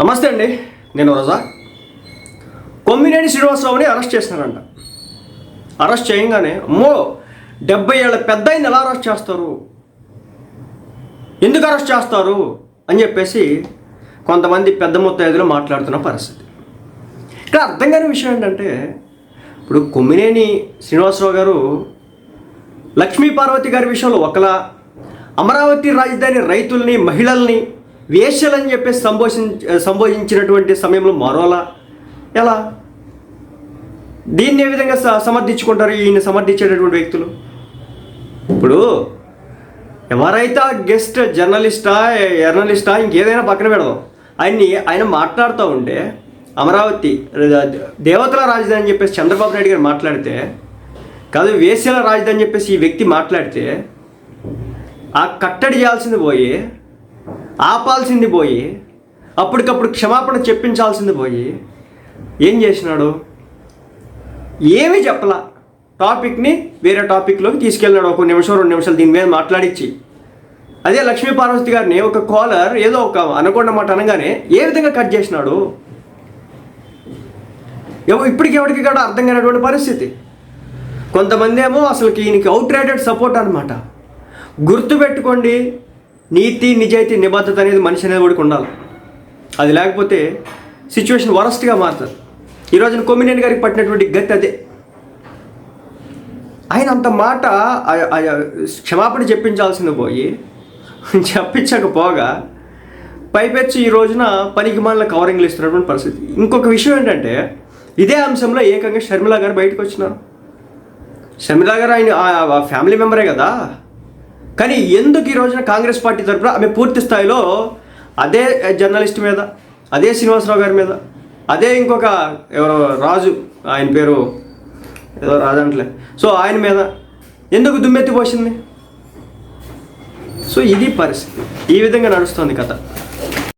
నమస్తే అండి నేను రజా. కొమ్మినేని శ్రీనివాసరావుని అరెస్ట్ చేసినారంట అరెస్ట్ చేయగానే అమ్మో డెబ్బై ఏళ్ళ పెద్ద ఆయన ఎలా అరెస్ట్ చేస్తారు? ఎందుకు అరెస్ట్ చేస్తారు? అని చెప్పేసి కొంతమంది పెద్ద ముత్తైదులు మాట్లాడుతున్న పరిస్థితి. ఇక్కడ అర్థం కాని విషయం ఏంటంటే ఇప్పుడు కొమ్మినేని శ్రీనివాసరావు గారు లక్ష్మీ పార్వతి గారి విషయంలో ఒకలా అమరావతి రాజధాని రైతుల్ని మహిళల్ని వేశ్యలని చెప్పేసి సంబోధి సంబోధించినటువంటి సమయంలో మరోలా? ఎలా? దీన్ని ఏ విధంగా స- సమర్థించుకుంటారు ఈయన సమర్థించేటటువంటి వ్యక్తులు? ఇప్పుడు ఎవరైతే ఆ గెస్ట్ జర్నలిస్టా జర్నలిస్టా ఇంకేదైనా పక్కన పెడదాం. ఆయన్ని ఆయన మాట్లాడుతూ ఉంటే అమరావతి దేవతల రాజధాని అని చెప్పేసి చంద్రబాబు నాయుడు గారు మాట్లాడితే కాదు వేశ్యల రాజధాని అని చెప్పేసి ఈ వ్యక్తి మాట్లాడితే ఆ కట్టడి చేయాల్సింది పోయి ఆపాల్సింది పోయి అప్పటికప్పుడు క్షమాపణ చెప్పించాల్సింది పోయి ఏం చేసినాడు? ఏమీ చెప్పలా. టాపిక్ని వేరే టాపిక్లోకి తీసుకెళ్ళాడు. ఒక నిమిషం రెండు నిమిషాలు దీని మీద మాట్లాడించి అదే లక్ష్మీ పార్వతి గారిని ఒక కాలర్ ఏదో ఒక అనకొండ మాట అనగానే ఏ విధంగా కట్ చేసినాడు? ఎవ- ఇప్పటికి ఎవరికి కూడా అర్థం కానటువంటి పరిస్థితి. కొంతమంది ఏమో అసలుకి ఈయనకి అవుట్ రేటెడ్ సపోర్ట్ అనమాట గుర్తుపెట్టుకోండి నీతి నిజాయితీ నిబద్ధత అనేది మనిషి అనేది కూడా ఉండాలి. అది లేకపోతే సిచ్యువేషన్ వరస్ట్గా మారుతుంది. ఈ రోజున కొమ్మినేని గారికి పట్టినటువంటి గతి అదే. ఆయన అంత మాట క్షమాపణ చెప్పించాల్సింది పోయి చెప్పించకపోగా పైపెచ్చి ఈ రోజున పనికి మాలిన కవరింగ్లు ఇస్తున్నటువంటి పరిస్థితి. ఇంకొక విషయం ఏంటంటే ఇదే అంశంలో ఏకంగా షర్మిల గారు బయటకు వచ్చినారు. షర్మిల గారు ఆయన ఆ ఫ్యామిలీ మెంబరే కదా. కానీ ఎందుకు ఈ రోజున కాంగ్రెస్ పార్టీ తరఫున ఆమె పూర్తి స్థాయిలో అదే జర్నలిస్ట్ మీద అదే శ్రీనివాసరావు గారి మీద అదే ఇంకొక ఎవరో రాజు ఆయన పేరు ఏదో రాజు అంటలే సో ఆయన మీద ఎందుకు దుమ్మెత్తి పోసింది? సో ఇది పరిస్థితి. ఈ విధంగా నడుస్తుంది కథ.